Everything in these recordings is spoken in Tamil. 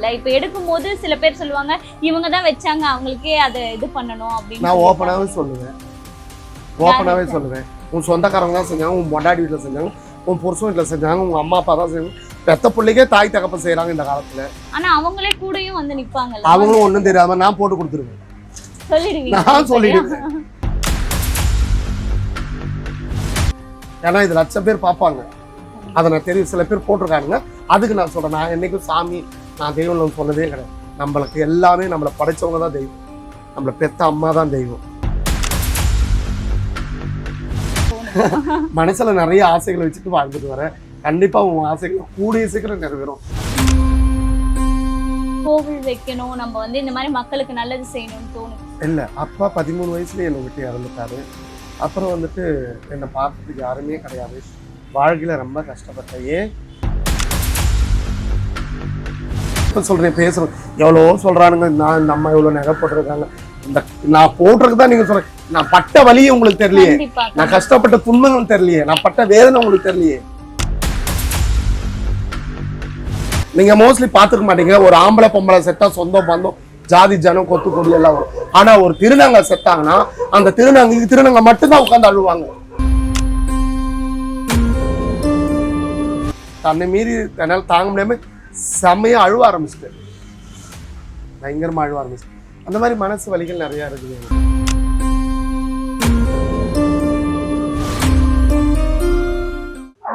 இல்ல இப்ப எடுக்கும்போது சில பேர் சொல்லுவாங்க இவங்க தான் வச்சாங்க அவங்களுக்கே அதை இது பண்ணணும் அப்படின்னு நான். ஓப்பனாகவே சொல்லுவேன். ஓப்பனாகவே சொல்லுவேன். உன் சொந்தக்காரங்க தான் செஞ்சாங்க உன் பொண்டாடி வீட்டில் செஞ்சாங்க உன் புருஷன் வீட்டில் செஞ்சாங்க உங்க அம்மா அப்பா தான் செஞ்சாங்க. பெத்த பிள்ளைக்கே தாய் தகப்ப செய்கிறாங்க இந்த காலத்தில். ஆனா அவங்களே கூடயும் வந்து நிப்பாங்கல்ல. அவங்களும் ஒன்றும் தெரியாம நான் போட்டு கொடுத்துருவேன். சொல்லிடுவீங்க. நான் சொல்லிடுவேன். ஏன்னா இது லட்சம் பேர் பார்ப்பாங்க. அதை நான் தெரியும். சில பேர் போட்டிருக்கானுங்க. அதுக்கு நான் சொல்றேன். நான் என்னைக்கும் சாமி நான் தெய்வம் சொன்னதே கிடையாது. நம்மளுக்கு எல்லாமே நம்மளை படைச்சவங்க தான் தெய்வம். நம்மளை பெத்த அம்மா தான் தெய்வம். மனசுல நிறைய ஆசைகளை வச்சுட்டு வாழ்ந்துட்டு வரேன். கண்டிப்பா உன் ஆசைகள் கூடிய சீக்கிரம் நிறைவேறும். கோவில் வைக்கணும். நம்ம வந்து இந்த மாதிரி மக்களுக்கு நல்லது செய்யணும்னு தோணும். இல்லை அப்பா பதிமூணு வயசுல என்னை விட்டு இறந்துட்டாரு. அப்புறம் வந்துட்டு என்னை பார்க்கறதுக்கு யாருமே கிடையாது. வாழ்க்கையில ரொம்ப கஷ்டப்பட்டேன். ஏன்? சொல்றேன் பேசுறேன் எவ்வளோ சொல்றானுங்க. நான் நம்ம எவ்வளோ நகை போட்டிருக்காங்க இந்த நான் போட்டிருக்கு தான் நீங்க சொல்றேன் நான் பட்ட வலியும் உங்களுக்கு தெரியலையே. நான் கஷ்டப்பட்ட துன்பங்கள் தெரியலையே. நான் பட்ட வேதனை உங்களுக்கு தெரியலையே. நீங்க மோஸ்ட்லி பார்த்துக்க மாட்டீங்க. ஒரு ஆம்பளை பொம்பளை செத்தா சொந்தம் பந்தம் ஜாதி ஜனம் கொத்து கொடி எல்லாம் வரும். ஆனா ஒரு திருநங்கை செத்தாங்கன்னா அந்த திருநங்கைக்கு திருநங்கை மட்டும்தான் உட்கார்ந்து அழுவாங்க. தன்னை மீறி என்னால தாங்க முடியாம செம்மையா அழுவ ஆரம்பிச்சிட்டு பயங்கரமா அழுவ ஆரம்பிச்சிட்டு அந்த மாதிரி மனசு வலிகள் நிறைய இருக்குது.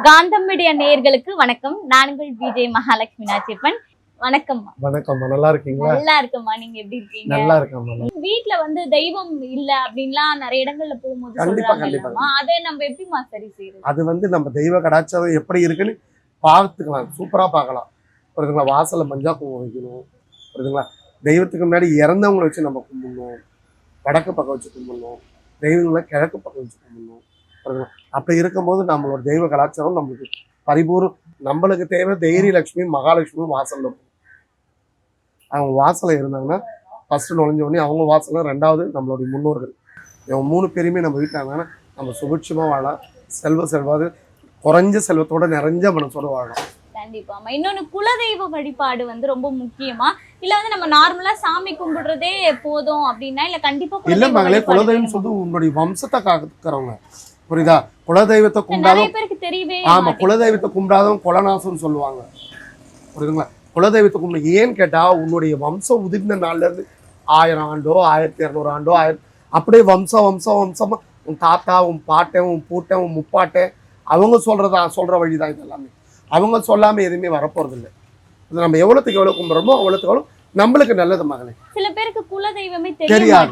காந்தம் மீடியா நேயர்களுக்கு வணக்கம். நானுங்கள் விஜய் மகாலட்சுமி நாச்சிப்பன் வணக்கம் வணக்கம்மா. நல்லா இருக்கீங்களா? நல்லா இருக்கம்மா. நீங்க எப்படி இருக்கீங்க? நல்லா இருக்கேன் வீட்ல வந்து தெய்வம் இல்ல அப்படின்லாம் நிறைய இடங்கள்ல போகும்போது கண்டிப்பா, சொல்றாங்க கண்டிப்பா. அதை நம்ம எப்படிமா சரி செய்யறது? அது வந்து நம்ம தெய்வ கடாச்சாரம் எப்படி இருக்குன்னு பார்த்துக்கலாம். சூப்பராக பார்க்கலாம். புரியுதுங்களா? வாசலில் மஞ்சா குங்குமம் வைக்கணும். புரியுதுங்களா? தெய்வத்துக்கு முன்னாடி இறந்தவங்களை வச்சு நம்ம கும்பிடணும். வடக்கு பக்கம் வச்சு கும்பிடணும். தெய்வங்களை கிழக்கு பக்கம் வச்சு கும்பிடணும். புரியுதுங்களா? அப்படி இருக்கும்போது நம்மளோட தெய்வ கலாச்சாரம் நம்மளுக்கு பரிபூர்ணம் நம்மளுக்கு தேவை தைரிய லட்சுமி மகாலட்சுமி வாசலில் இருக்கும். அவங்க வாசலில் இருந்தாங்கன்னா ஃபஸ்ட்டு நுழைஞ்ச உடனே அவங்க வாசலில் ரெண்டாவது நம்மளுடைய முன்னோர்கள். இவங்க மூணு பேருமே நம்ம வீட்டில் இருந்தாங்கன்னா நம்ம சுபிட்சமாக வாழலாம். செல்வ செல்வாது குறைஞ்ச செல்வத்தோட நிறைஞ்ச மனசோடு வாழலாம். கண்டிப்பாமா இன்னொன்னு குலதெய்வ வழிபாடு வந்து ரொம்ப முக்கியமா? இல்ல வந்து நம்ம நார்மலா சாமி கும்பிடுறதே போதும் அப்படின்னா இல்ல கண்டிப்பா இல்ல மகளே குலதெய்வம்? சொல்லி உன்னுடைய வம்சத்தை காக்கிறவங்க. புரியுதா? குலதெய்வத்தை கும்பிடாதவங்க பேருக்கு தெரியவே ஆமா. குலதெய்வத்தை கும்பிடாதவங்க குலநாசம்னு சொல்லுவாங்க. புரியுதுங்களா? குலதெய்வத்தை கும்பிடு ஏன்னு கேட்டா உன்னுடைய வம்சம் உதிர்ந்த நாள்ல இருந்து ஆயிரம் ஆண்டோ ஆயிரத்தி இரநூறு ஆண்டோ ஆயிரம் அப்படியே வம்சம் வம்சம் வம்சமா உன் தாத்தா உன் பாட்டன் உன் பூட்டன் உன் முப்பாட்டன் அவங்க சொல்றதா சொல்ற வழிதான் இது எல்லாமே அவங்க சொல்லாம எதுவுமே வரப்போறது இல்லை இது நம்ம எவ்வளவுக்கு எவ்வளவு கும்பிடுறோமோ அவ்வளவுக்கு எவ்வளவு நம்மளுக்கு நல்லது மகளே. சில பேருக்கு குலதெய்வமே தெரிய தெரியாது.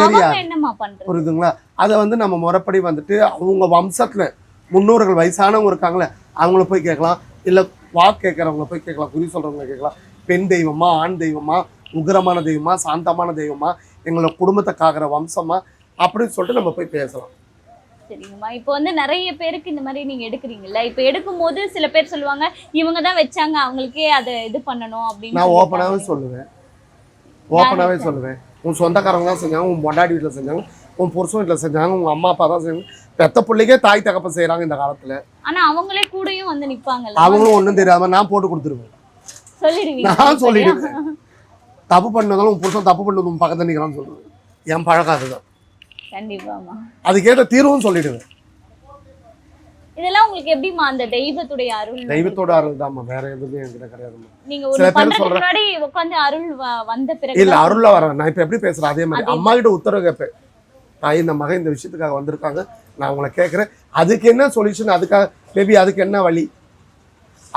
தெரியாது. புரியுதுங்களா? அதை வந்து நம்ம முறைப்படி வந்துட்டு அவங்க வம்சத்துல முன்னோர்கள் வயசானவங்க இருக்காங்களே அவங்கள போய் கேட்கலாம். இல்லை வாக்கு கேட்குறவங்கள போய் கேட்கலாம் குறி சொல்றவங்கள கேட்கலாம். பெண் தெய்வமா ஆண் தெய்வமா உக்கிரமான தெய்வமா சாந்தமான தெய்வமா எங்களோட குடும்பத்தை காக்கிற வம்சமா அப்படின்னு சொல்லிட்டு நம்ம போய் பேசலாம். சரிங்கம்மா இப்போ வந்து நிறைய பேருக்கு இந்த மாதிரி நீங்க எடுக்கிறீங்கல்ல? இப்போ எடுக்கும்போது சில பேர் சொல்லுவாங்க இவங்க தான் வச்சாங்க அவங்களுக்கே அதை இது பண்ணணும் அப்படின்னு நான் ஓப்பனாகவே சொல்லுவேன். ஓப்பனாகவே சொல்லுவேன். உன் சொந்தக்காரங்க தான் செஞ்சாங்க உன் பொண்டாடி வீட்டில் செஞ்சாங்க உன் புருஷன் வீட்டில் செஞ்சாங்க உங்க அம்மா அப்பா தான் செஞ்சாங்க. பெத்த பிள்ளைக்கே தாய் தகப்ப செய்கிறாங்க இந்த காலத்துல. ஆனா அவங்களே கூடயும் வந்து நிப்பாங்கல்ல? அவங்களும் ஒன்றும் தெரியாம நான் போட்டு கொடுத்துருவேன். சொல்லிடுவீங்க. நான் சொல்லிடுவேன். தப்பு பண்ணதாலும் உன் புருஷன் தப்பு பண்ணது உன் பக்கத்துல நிற்கிறான்னு சொல்லுவேன். என் பழக்கம் அதுதான். கண்டிப்பாமா அதுக்கேற்ற தீர்வும் சொல்லிடுவேன். இதெல்லாம் உங்களுக்கு எப்படிமா அந்த தெய்வத்துடைய அருள்? தெய்வத்தோட அருள் தான்மா வேற எதுவுமே என்கிட்ட கிடையாதும்மா. நீங்க ஒரு பண்றதுக்கு முன்னாடி உட்கார்ந்து அருள் வந்த பிறகு இல்ல அருள்ல வரேன். நான் இப்ப எப்படி பேசுறேன்? அதே மாதிரி அதே அம்மா கிட்ட உத்தரவு கேட்பேன். தாய் இந்த மகன் இந்த விஷயத்துக்காக வந்திருக்காங்க. நான் உங்களை கேட்குறேன். அதுக்கு என்ன சொல்யூஷன் அதுக்காக பேபி அதுக்கு என்ன வழி?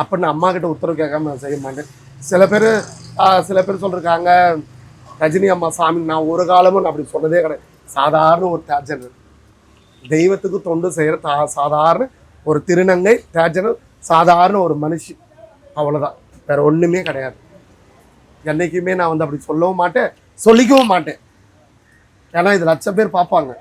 அப்ப நான் அம்மா கிட்ட உத்தரவு கேட்காம நான் செய்ய மாட்டேன். சில பேர் சில பேர் சொல்லிருக்காங்க ரஜினி அம்மா சாமி நான் ஒரு காலமும் நான் அப்படி சொன்னதே கிடையாது. சாதாரண ஒரு தேஜனர் தெய்வத்துக்கு தொண்டு செய்கிற தா சாதாரண ஒரு திருநங்கை தேஜனர் சாதாரண ஒரு மனுஷி. அவ்வளோதான் வேற ஒன்றுமே கிடையாது. என்றைக்குமே நான் வந்து அப்படி சொல்லவும் மாட்டேன் சொல்லிக்கவும் மாட்டேன். ஏன்னா இது லட்சம் பேர் பார்ப்பாங்க.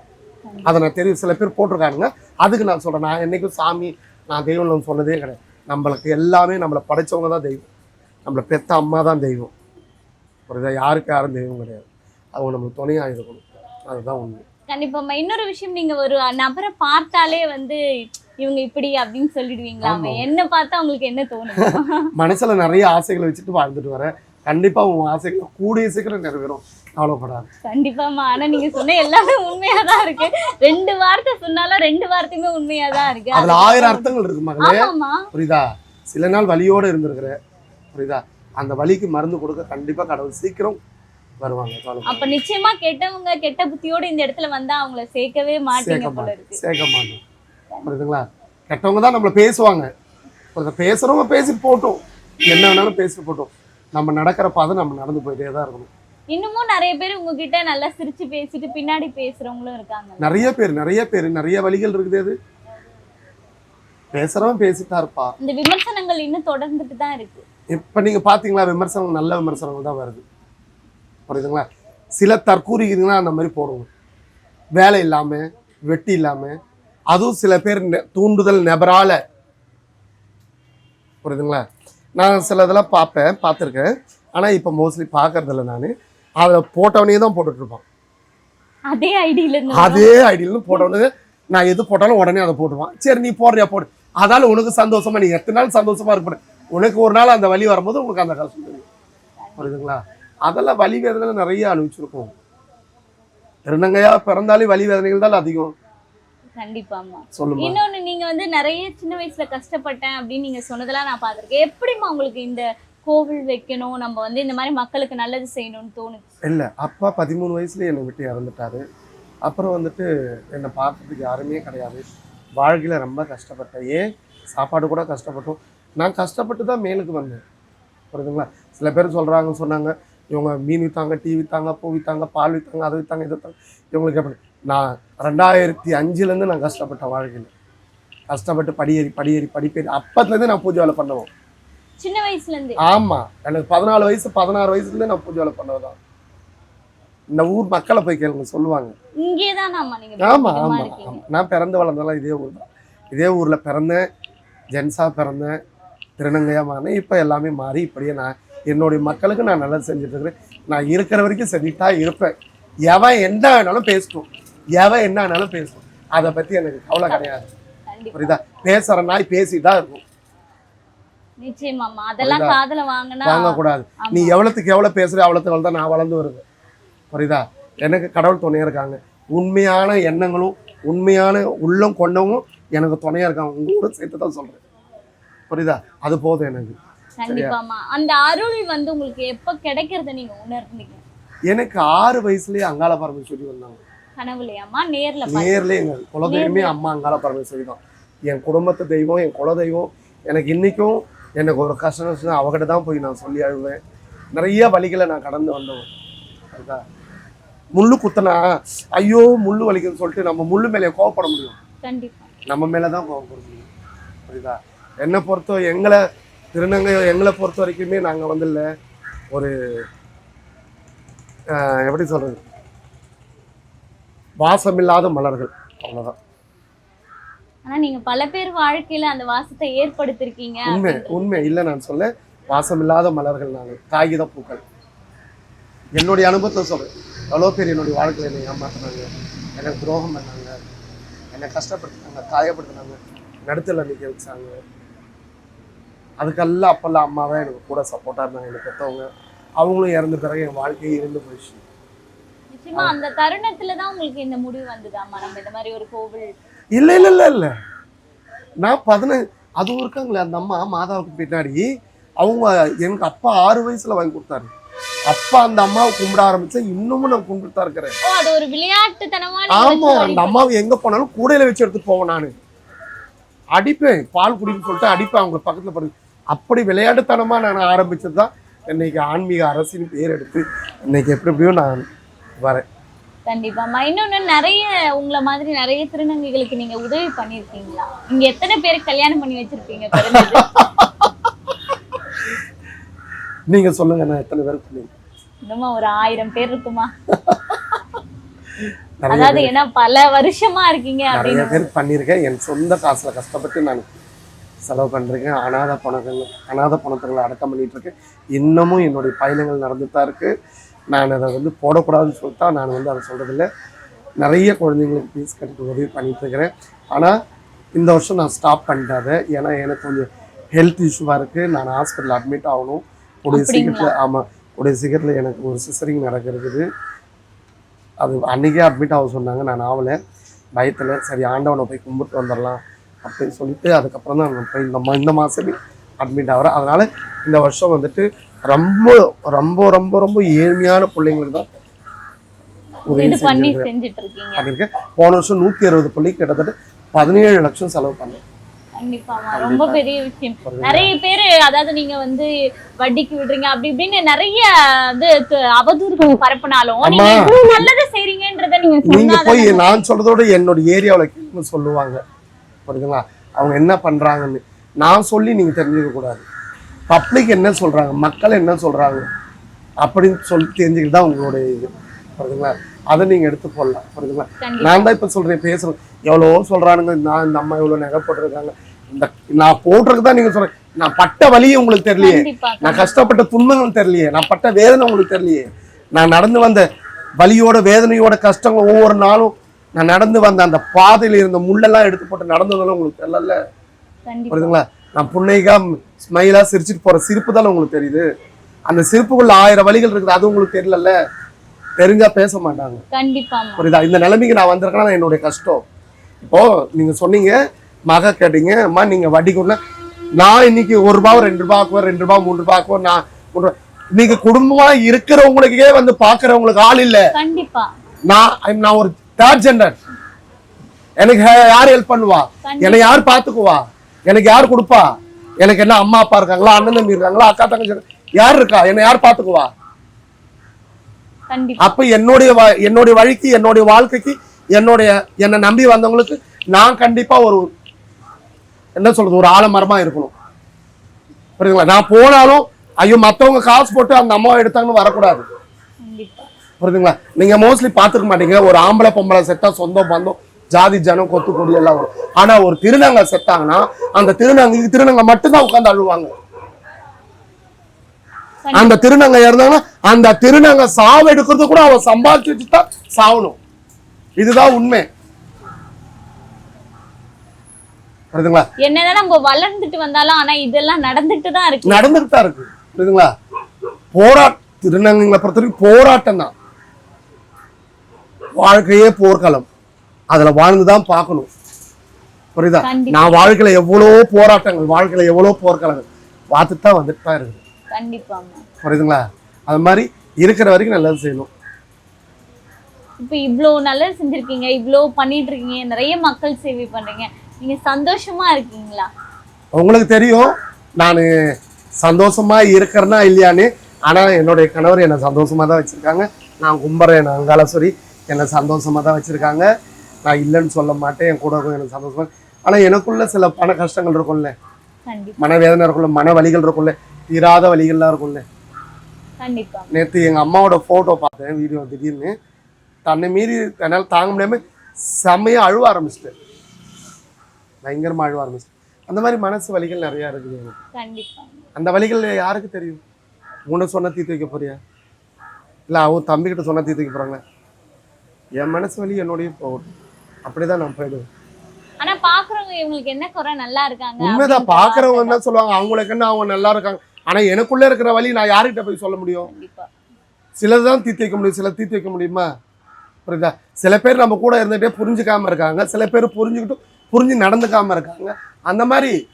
அதை நான் தெரியும் சில பேர் போட்டிருக்காருங்க அதுக்கு நான் சொல்கிறேன் நான் என்னைக்கும் சாமி நான் தெய்வம் சொன்னதே கிடையாது. நம்மளுக்கு எல்லாமே நம்மளை படைச்சவங்க தான் தெய்வம். நம்மளை பெத்த அம்மா தான் தெய்வம். ஒரு இதை யாருக்கு யாரும் தெய்வம் கிடையாது. அவங்க நம்மளுக்கு துணையாக இருக்கணும். அதுதான் உண்மை. கண்டிப்பாமா இன்னொரு விஷயம் நீங்க ஒரு நபரை பார்த்தாலே வந்து இவங்க இப்படி அப்படின்னு சொல்லிடுவீங்களாமே ஆமா. என்ன பார்த்தா உங்களுக்கு என்ன தோணும்? மனசுல நிறைய ஆசைகளை வச்சுட்டு வாழ்ந்துட்டு வரேன் கண்டிப்பா உன் ஆசைகள் கூடிய சீக்கிரம் நிறைவேறும். கவலைப்படாது. கண்டிப்பாமா ஆனா நீங்க சொன்ன எல்லாமே உண்மையா தான் இருக்கு. ரெண்டு வார்த்தை சொன்னாலும் ரெண்டு வார்த்தையுமே உண்மையா தான் இருக்கு. அதுல ஆயிரம் அர்த்தங்கள் இருக்கு மகளே. புரியுதா? சில நாள் வலியோட இருந்திருக்கிற புரியுதா? அந்த வலிக்கு மருந்து கொடுக்க கண்டிப்பா கடவுள் சீக்கிரம் வருவாங்க. அப்ப நிச்சயமா கெட்டவங்க கெட்ட புத்தியோட இந்த இடத்துல வந்தா அவங்கள சேர்க்கவே மாட்டீங்க போல இருக்கு. சேர்க்க மாட்டோம். புரியுதுங்களா? கெட்டவங்க தான் நம்மள பேசுவாங்க. புரியுதா? பேசுறவங்க பேசி போட்டோம் என்ன வேணாலும் பேசிட்டு போட்டோம் நம்ம நடக்கிற பாதை நம்ம நடந்து போயிட்டே தான் இருக்கணும். இன்னமும் நிறைய பேர் உங்ககிட்ட நல்லா சிரிச்சு பேசிட்டு பின்னாடி பேசுறவங்களும் இருக்காங்க. நிறைய பேர் நிறைய பேர் நிறைய வழிகள் இருக்குது அது. பேசுறவன் பேசிட்டா இருப்பா. இந்த விமர்சனங்கள் இன்னும் தொடர்ந்துட்டு தான் இருக்கு. இப்ப நீங்க பாத்தீங்களா விமர்சனம் நல்ல விமர்சனங்கள் தான் வருது. புரியுதுங்களா? சில தற்கூறிங்கன்னா அந்த மாதிரி போடுவோம். வேலை இல்லாம வெட்டி இல்லாம அதுவும் சில பேர் தூண்டுதல் நபரால. புரியுதுங்களா? நான் சில இதெல்லாம் பார்ப்பேன் பார்த்துருக்கேன். ஆனா இப்போ மோஸ்ட்லி பார்க்கறதில்ல நான். அதை போட்டவனே தான் போட்டுட்டு இருப்பான் அதே ஐடியில அதே ஐடியிலும் போட்டவனு நான் எது போட்டாலும் உடனே அதை போட்டுருவான். சரி நீ போடுறியா போடு. அதால உனக்கு சந்தோஷமா நீ எத்தனை நாள் சந்தோஷமா இருப்ப? உனக்கு ஒரு நாள் அந்த வலி வரும்போது உனக்கு அந்த கஷ்டம் புரியுதுங்களா? அதெல்லாம் வலி வேதனை நிறைய அனுபவிச்சிருக்கோம். திருநங்கையா பிறந்தாலே வலி வேதனைகள் தான் அதிகம். கண்டிப்பாமா இன்னொன்னு நீங்க வந்து நிறைய சின்ன வயசுல கஷ்டப்பட்டேன் அப்படின்னு நீங்க சொன்னதெல்லாம் நான் பார்த்திருக்கேன். எப்படிம்மா உங்களுக்கு இந்த கோவில் வைக்கணும்? நம்ம வந்து இந்த மாதிரி மக்களுக்கு நல்லது செய்யணும்னு தோணுச்சு. இல்லை அப்பா பதிமூணு வயசுல என்னை விட்டு இறந்துட்டாரு. அப்புறம் வந்துட்டு என்னை பார்க்கறதுக்கு யாருமே கிடையாது. வாழ்க்கையில் ரொம்ப கஷ்டப்பட்டேன். ஏன்? சாப்பாடு கூட கஷ்டப்பட்டோம். நான் கஷ்டப்பட்டு தான் மேலுக்கு வந்தேன். புரியுதுங்களா? சில பேர் சொல்கிறாங்க சொன்னாங்க. இவங்க மீன் விற்றாங்க டீ விற்றாங்க பூ விற்றாங்க பால் விற்றாங்க அதை விற்றாங்க இதை விற்றாங்க இவங்களுக்கு எப்படி? நான் ரெண்டாயிரத்தி அஞ்சுலேருந்து நான் கஷ்டப்பட்டேன் வாழ்க்கையில். கஷ்டப்பட்டு படியேறி படியேறி படிப்பேறி. அப்பத்துலேருந்து நான் பூஜை வேலை பண்ணுவோம் சின்ன வயசுல இருந்து ஆமா. எனக்கு பதினாலு வயசு பதினாறு வயசுல நான் பூஜை வேலை பண்ணதான் இந்த ஊர் மக்களை போய் கேளுங்க சொல்லுவாங்க. இங்கேதான் ஆமா நீங்க ஆமா அதிகமா ஆமா இருக்கீங்க ஆமா. நான் பிறந்து வளர்ந்தெல்லாம் இதே ஊர் தான். இதே ஊர்ல பிறந்தேன் ஜென்ஸா பிறந்தேன் திருநங்கையா மாறினேன். இப்போ எல்லாமே மாறி இப்படியே நான் என்னுடைய மக்களுக்கு நான் நல்லது செஞ்சுட்டு இருக்கிறேன் நான் இருக்கிற வரைக்கும் செஞ்சுட்டா இருப்பேன். எவன் என்ன வேணாலும் பேசட்டும் எவன் என்ன வேணாலும் பேசட்டும் அதை பத்தி எனக்கு கவலை கிடையாது. புரியுதா? பேசுற நாய் பேசிட்டு தான் இருக்கும். வாங்கக்கூடாது. நீ எவ்வளவுக்கு எவ்வளவு பேசுற அவ்வளவுக்கு தான் நான் வளர்ந்து வருவேன். புரியுதா? எனக்கு கடவுள் துணையா இருக்காங்க. உண்மையான எண்ணங்களும் உண்மையான உள்ளம் கொண்டவங்களும் எனக்கு துணையா இருக்காங்க. உங்க கூட சேர்த்து தான் சொல்றேன். புரியுதா? அது போதும் எனக்கு. கண்டிப்பாமா அந்த அருள் வந்து உங்களுக்கு எப்ப கிடைக்கிறத நீங்க உணர்ந்தீங்க? எனக்கு ஆறு வயசுலயே அங்காள பரமேஸ்வரி வந்தாங்க. கனவுலையாமா நேர்ல நேர்லயே எங்க குலதெய்வமே அம்மா அங்காள பரமேஸ்வரி தான். என் குடும்பத்து தெய்வம் என் குலதெய்வம் எனக்கு இன்னைக்கும் எனக்கு ஒரு கஷ்டம் கஷ்டம் அவகிட்ட தான் போய் நான் சொல்லி அழுவேன். நிறைய வழிகளை நான் கடந்து வந்தவன். புரியுதா முள்ளு குத்தனா ஐயோ முள்ளு வலிக்குதுன்னு சொல்லிட்டு நம்ம முள்ளு மேலே கோவப்பட முடியும். நம்ம மேலே தான் கோவப்பட முடியும் புரியுதா? என்னை பொறுத்த எங்களை திருநங்கை எங்களை பொறுத்த வரைக்குமே நாங்கள் வந்து இல்லை ஒரு எப்படி சொல்றது? வாசமில்லாத மலர்கள் அவ்வளோதான் ஆனா நீங்க பல பேர் வாழ்க்கையில அந்த வாசத்தை ஏற்படுத்திருக்கீங்க உண்மை உண்மை. இல்லை நான் சொல்ல வாசமில்லாத மலர்கள் நாங்கள் காகித பூக்கள். என்னுடைய அனுபவத்தை சொல்றேன். எவ்வளோ பேர் என்னுடைய வாழ்க்கையில் என்னை ஏமாத்துனாங்க எனக்கு துரோகம் பண்ணாங்க என்னை கஷ்டப்படுத்தினாங்க காயப்படுத்தினாங்க நடுத்தல நிற்க வச்சாங்க. அதுக்கெல்லாம் அப்பெல்லாம் அம்மா தான் எனக்கு கூட சப்போர்ட்டாக இருந்தாங்க. எனக்கு பெற்றவங்க அவங்களும் இறந்த பிறகு என் வாழ்க்கையே இருந்து போயிடுச்சு. நிச்சயமா அந்த தருணத்துல தான் உங்களுக்கு இந்த முடிவு வந்ததாமா நம்ம இந்த மாதிரி ஒரு கோவில் இல்லை இல்லை இல்லை இல்லை. நான் பதினஞ்சு அதுவும் இருக்காங்களே அந்த அம்மா மாதாவுக்கு பின்னாடி. அவங்க எனக்கு அப்பா ஆறு வயசுல வாங்கி கொடுத்தாரு. அப்பா அந்த அம்மாவை கும்பிட ஆரம்பிச்சேன் இன்னமும் நான் கும்பிட்டு தான் இருக்கிறேன் அது ஒரு நீங்க ஆமா அந்த அம்மாவை எங்க போனாலும் கூடையில வச்சு எடுத்துட்டு போவேன் நான். அடிப்பேன் பால் குடின்னு சொல்லிட்டு அடிப்பேன். அவங்க பக்கத்துல படுத்து அப்படி விளையாட்டுத்தனமா நான் ஆரம்பிச்சது தான் இன்னைக்கு ஆன்மீக அரசின் பேர் எடுத்து இன்னைக்கு எப்படி எப்படியோ நான் வரேன். கண்டிப்பாமா இன்னொன்னு நிறைய உங்களை மாதிரி நிறைய திருநங்கைகளுக்கு நீங்க உதவி பண்ணிருக்கீங்களா இங்க எத்தனை பேருக்கு கல்யாணம் பண்ணி வச்சிருப்பீங்க? குறைஞ்சது? நீங்க சொல்லுங்க நான் எத்தனை பேருக்கு பண்ணிருக்கேன்? இன்னுமா ஒரு ஆயிரம் பேர் இருக்குமா? அதாவது ஏன்னா பல வருஷமா இருக்கீங்க நிறைய அப்படின்னு. பேர் பண்ணியிருக்கேன். என் சொந்த காசுல கஷ்டப்பட்டு நான் செலவு பண்ணிருக்கேன். அனாத பணங்கள் அனாத பணத்துகளை அடக்கம் பண்ணிட்டு இருக்கேன். இன்னமும் என்னுடைய பயணங்கள் நடந்துட்டு தான் இருக்கு. நான் அதை வந்து போடக்கூடாதுன்னு சொல்லிட்டா நான் வந்து அதை சொல்றதில்ல. நிறைய குழந்தைங்களுக்கு ஃபீஸ் கட்டிட்டு உதவி பண்ணிட்டு இருக்கிறேன். ஆனால் இந்த வருஷம் நான் ஸ்டாப் பண்ணிட்டேன் அதை ஏன்னா எனக்கு கொஞ்சம் ஹெல்த் இஷ்யூவாக இருக்குது நான் ஹாஸ்பிட்டல் அட்மிட் ஆகணும். கூடிய? சீக்கிரத்தில் ஆமாம் கூடிய சீக்கிரத்தில் எனக்கு ஒரு சிசரிங் நடக்க இருக்குது. அது அன்றைக்கே அட்மிட் ஆக சொன்னாங்க. நான் ஆகலை. பயத்தில் சரி ஆண்டவனை போய் கும்பிட்டு வந்துடலாம். அப்படின்னு சொல்லிட்டு அதுக்கப்புறம் தான் போய் இந்த இந்த மாதமே அட்மிட் ஆகிறேன் அதனால் இந்த வருஷம் வந்துட்டு ரொம்ப ரொம்ப ரொம்ப ரொம்ப ஏழ்மையான பிள்ளைங்களுக்கு தான் உதவி செஞ்சிருக்கேன் போன வருஷம் நூற்றி அறுபது பிள்ளைக்கு கிட்டத்தட்ட பதினேழு லட்சம் செலவு பண்ணேன். கண்டிப்பாமா ரொம்ப பெரிய விஷயம். நிறைய பேரு அதாவது நீங்க வந்து வட்டிக்கு விடுறீங்க அப்படி இப்படின்னு நிறைய இது து- அவதூறுகள் பரப்புனாலும் நீங்க. எவ்வளவு நல்லது செய்றீங்கன்றத நீங்க நீங்க போய் நான் சொல்றதோட என்னோட ஏரியாவில் சொல்லுவாங்க. புரியுதுங்களா? அவங்க என்ன பண்றாங்கன்னு நான் சொல்லி நீங்க தெரிஞ்சுக்க கூடாது. பப்ளிக் என்ன சொல்றாங்க? மக்கள் என்ன சொல்றாங்க? அப்படின்னு சொல்லி தெரிஞ்சுக்கிட்டு தான் உங்களுடைய இது. புரியுதுங்களா? அதை நீங்க எடுத்து போடலாம். புரியுதுங்களா? நான் தான் இப்ப சொல்றேன் பேசுறேன். எவ்வளவோ சொல்றானுங்க நான் இந்த அம்மா இவ்வளவு நகை போட்டிருக்காங்க. இந்த நான் போட்டிருக்கு தான் நீங்க சொல்றேன் நான் பட்ட வழியும் உங்களுக்கு தெரியலையே. நான் கஷ்டப்பட்ட துன்பங்கள் தெரியலையே. நான் பட்ட வேதனை உங்களுக்கு தெரியலையே. நான் நடந்து வந்த வலியோட வேதனையோட கஷ்டங்கள் ஒவ்வொரு நாளும் நான் நடந்து வந்த அந்த பாதையில இருந்த முள்ளெல்லாம் எடுத்து போட்டு நடந்ததெல்லாம் உங்களுக்கு தெரியல புரியுதுங்களா? நான் புன்னைக்கா ஸ்மைலா சிரிச்சிட்டு போற சிரிப்பு தானே உங்களுக்கு தெரியுது? அந்த சிரிப்புக்குள்ள ஆயிரம் வழிகள் இருக்குது அது உங்களுக்கு தெரியலல்ல? தெரிஞ்சா பேச மாட்டாங்க. புரியுதா? இந்த நிலைமைக்கு நான் வந்திருக்கேன்னா என்னுடைய கஷ்டம். இப்போ நீங்க சொன்னீங்க மக கேட்டீங்க அம்மா நீங்க வட்டி கொண்டு நான் இன்னைக்கு ஒரு ரூபாய் ரெண்டு ரூபாய் ஆக்குவேன் ரெண்டு ரூபாய் மூணு ரூபாய் ஆக்குவேன் நான் இன்னைக்கு குடும்பமா இருக்கிறவங்களுக்கே வந்து பாக்குறவங்களுக்கு ஆள் இல்ல. கண்டிப்பா. நான் நான் ஒரு தேர்ட் ஜெண்டர் எனக்கு யார் ஹெல்ப் பண்ணுவா. என்னை யார் பாத்துக்குவா? எனக்கு யார் கொடுப்பா? எனக்கு என்ன அம்மா அப்பா இருக்காங்களா? அண்ணன் தம்பி இருக்காங்களா? அக்கா தங்கச்சி யார் இருக்கா? என்னை யார் பாத்துக்குவா? அப்ப என்னுடைய என்னுடைய வழிக்கு என்னுடைய வாழ்க்கைக்கு என்னுடைய என்னை நம்பி வந்தவங்களுக்கு நான் கண்டிப்பா ஒரு என்ன சொல்றது ஒரு ஆலமரமா இருக்கணும். புரியுதுங்களா? நான் போனாலும் ஐயோ மத்தவங்க காசு போட்டு அந்த அம்மாவை எடுத்தாங்கன்னு வரக்கூடாது. புரியுதுங்களா? நீங்க மோஸ்ட்லி பாத்துக்க மாட்டீங்க. ஒரு ஆம்பளை பொம்பளை செத்தா சொந்தம் பந்தம் ஜாதி ஜனம் கொத்து கொடி எல்லாம் வரும். ஆனா ஒரு திருநங்க செத்தாங்கன்னா அந்த திருநங்கைக்கு திருநங்கை மட்டும்தான் உட்கார்ந்து அழுவாங்க. அந்த திருநங்கை இருந்தாங்கன்னா அந்த திருநங்கை சாவு எடுக்கிறது கூட அவன் சம்பாதிச்சு வச்சு தான் சாவணும். இதுதான் உண்மை. புரியுதுங்களா? என்னதான் நம்ம வளர்ந்துட்டு வந்தாலும் ஆனா இதெல்லாம் நடந்துட்டு தான் இருக்கு. நடந்துட்டு தான் இருக்கு. புரியுதுங்களா? போராட்ட திருநங்கைகளை பொறுத்த வரைக்கும் போராட்டம் தான். வாழ்க்கையே போர்க்களம். அதுல வாழ்ந்துதான் பார்க்கணும். புரியுதா. நான் வாழ்க்கையில எவ்வளவோ போராட்டங்கள் வாழ்க்கையில எவ்வளவோ போர்க்களங்கள் பார்த்துட்டு தான் வந்துட்டு தான் இருக்குது புரியுதுங்களா? அது மாதிரி இருக்கிற வரைக்கும் நல்லது செய்யணும். இப்ப இவ்ளோ நல்லது செஞ்சிருக்கீங்க இவ்ளோ பண்ணிட்டு இருக்கீங்க நிறைய மக்கள் சேவை பண்றீங்க. நீங்க சந்தோஷமா இருக்கீங்களா? உங்களுக்கு தெரியும் நான் சந்தோஷமா இருக்கிறேன்னா இல்லையான்னு ஆனா என்னுடைய கணவர் என்னை சந்தோஷமா தான் வச்சிருக்காங்க. நான் கும்புறேன் அங்காளஸ்வரி என்னை சந்தோஷமா தான் வச்சிருக்காங்க. நான் இல்லைன்னு சொல்ல மாட்டேன். என் கூட இருக்கும் எனக்கு சந்தோஷமா ஆனா எனக்குள்ள சில பண கஷ்டங்கள் இருக்கும்ல. மனவேதனை இருக்கும்ல மன வலிகள் இருக்கும்ல தீராத வலிகள்லாம் இருக்கும்ல. நேற்று எங்க அம்மாவோட போட்டோ பார்த்தேன் வீடியோ திடீர்னு. தன்னை மீறி என்னால் தாங்க முடியாம செம்மையா அழுவ ஆரம்பிச்சிட்டேன். பயங்கரமா அழுவ ஆரம்பிச்சிட்டேன். அந்த மாதிரி மனசு வலிகள் நிறைய இருக்குது. எனக்கு அந்த வழிகள் யாருக்கு தெரியும்? உன்னை சொன்ன தீர்த்து வைக்க போறியா? இல்லை அவன் தம்பிக்கிட்ட சொன்ன தீர்த்து வைக்க போறாங்க என் மனசு வலி என்னோடய போகட்டும் அப்படிதான் நான் போயிடுவேன். ஆனா பாக்குறவங்க இவங்களுக்கு என்ன குறை? நல்லா இருக்காங்க. உண்மைதான் பாக்குறவங்க என்ன சொல்லுவாங்க? அவங்களுக்கு என்ன அவங்க நல்லா இருக்காங்க. ஆனா எனக்குள்ள இருக்கிற வழி நான் யார்கிட்ட போய் சொல்ல முடியும்? சிலது தான் தீர்த்து வைக்க முடியும். சிலர் தீர்த்து வைக்க முடியுமா? புரியுதா? சில பேர் நம்ம கூட இருந்துகிட்டே புரிஞ்சுக்காம இருக்காங்க. சில பேர் புரிஞ்சுக்கிட்டு புரிஞ்சு நடந்துக்காம இருக்காங்க. அந்த மாதிரி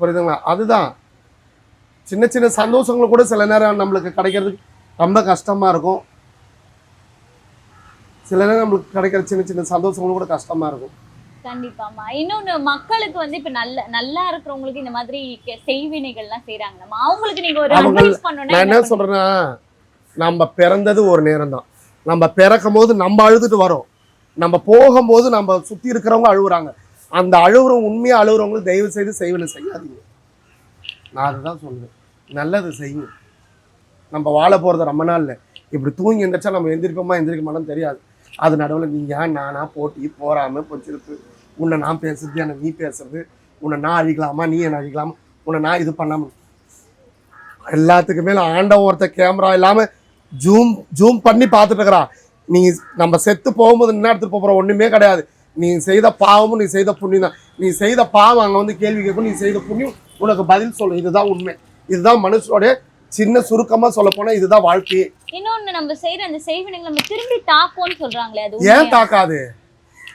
புரியுதுங்களா? அதுதான். சின்ன சின்ன சந்தோஷங்கள் கூட சில நேரம் நம்மளுக்கு கிடைக்கிறதுக்கு ரொம்ப கஷ்டமா இருக்கும். சில நேரம் நம்மளுக்கு கிடைக்கிற சின்ன சின்ன சந்தோஷங்களும் கூட கஷ்டமா இருக்கும். கண்டிப்பாமா இன்னொன்னு மக்களுக்கு வந்து இப்ப நல்ல நல்லா இருக்கிறவங்களுக்கு இந்த மாதிரி செய்வினைகள்லாம் செய்யறாங்க நம்ம அவங்களுக்கு நீங்க ஒரு அட்வைஸ் நான் என்ன சொல்றேன்னா நம்ம பிறந்தது ஒரு நேரம் தான் நம்ம பிறக்கும் போது நம்ம அழுதுட்டு வரோம். நம்ம போகும்போது நம்ம சுத்தி இருக்கிறவங்க அழுகுறாங்க அந்த அழுகுறவங்க உண்மையா அழுகுறவங்களுக்கு தயவு செய்து செய்வனை செய்யாதீங்க. நான் அதுதான் சொல்லுவேன் நல்லது செய்யுங்க. நம்ம வாழ போறது ரொம்ப நாள் இல்லை இப்படி தூங்கி எந்திரிச்சா நம்ம எந்திரிப்போமா எந்திரிக்க மாட்டோம் தெரியாது. அது நடுவில் நீங்க நானா போட்டி போகாமல் பொச்சிருப்பு உன்னை நான் பேசுறது என்னை நீ பேசுறது. உன்னை நான் அழிக்கலாமா நீ என்ன அழிக்கலாமா? உன்னை நான் இது பண்ணாமல் எல்லாத்துக்கு மேலே ஆண்டவன் ஒருத்த கேமரா இல்லாமல் ஜூம் ஜூம் பண்ணி பார்த்துட்டு இருக்கிறான் நீ நம்ம செத்து போகும்போது என்ன எடுத்துகிட்டு போகிற ஒன்றுமே கிடையாது. நீ செய்த பாவமும் நீ செய்த புண்ணியம் தான். நீ செய்த பாவம் அங்கே வந்து கேள்வி கேட்கும் நீ செய்த புண்ணியம் உனக்கு பதில் சொல்லும். இதுதான் உண்மை. இதுதான் மனுஷனுடைய சின்ன சுருக்கமாக சொல்ல போனால் இதுதான் வாழ்க்கையே. இன்னொன்னு நம்ம செய்யற அந்த செய்வினைகள் நம்ம திரும்பி தாக்கும்னு சொல்றாங்களே அது ஏன்? தாக்காது?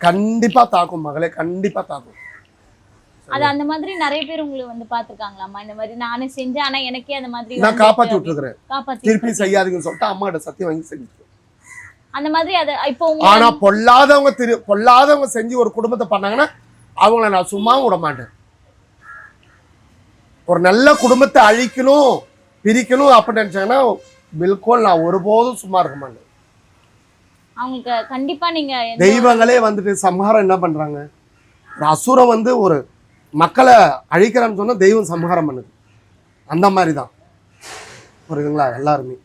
கண்டிப்பா தாக்கும் மகளே கண்டிப்பா தாக்கும். அது அந்த மாதிரி நிறைய பேர் உங்களுக்கு வந்து பாத்துருக்காங்களாமா இந்த மாதிரி நானே செஞ்சேன் ஆனா எனக்கே அந்த மாதிரி நான் காப்பாத்தி. விட்டுருக்கிறேன். காப்பாத்தி திருப்பி செய்யாதீங்கன்னு சொல்லிட்டு அம்மா கிட்ட சத்தியம் வாங்கி செஞ்சு அந்த மாதிரி அது இப்போ ஆனா பொல்லாதவங்க திரு பொல்லாதவங்க செஞ்சு ஒரு குடும்பத்தை பண்ணாங்கன்னா அவங்கள நான் சும்மாவும் விட மாட்டேன். ஒரு நல்ல குடும்பத்தை அழிக்கணும் பிரிக்கணும் அப்படின்னு நினைச்சாங்கன்னா பில்குல் நான் ஒருபோதும் சும்மா இருக்க மாட்டேன். அவங்களுக்கு கண்டிப்பா நீங்க தெய்வங்களே வந்துட்டு சம்ஹாரம் என்ன பண்றாங்க? ஒரு அசுரம் வந்து ஒரு மக்களை அழிக்கிறான்னு சொன்னா தெய்வம் சம்ஹாரம் பண்ணுது. அந்த மாதிரி தான் புரியுதுங்களா எல்லாருமே?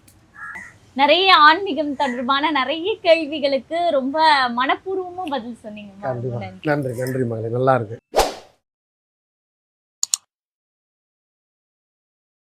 நிறைய ஆன்மீகம் தொடர்பான நிறைய கேள்விகளுக்கு ரொம்ப மனப்பூர்வமா பதில் சொன்னீங்க. நன்றி நன்றி மகளே. நல்லா இருக்கு.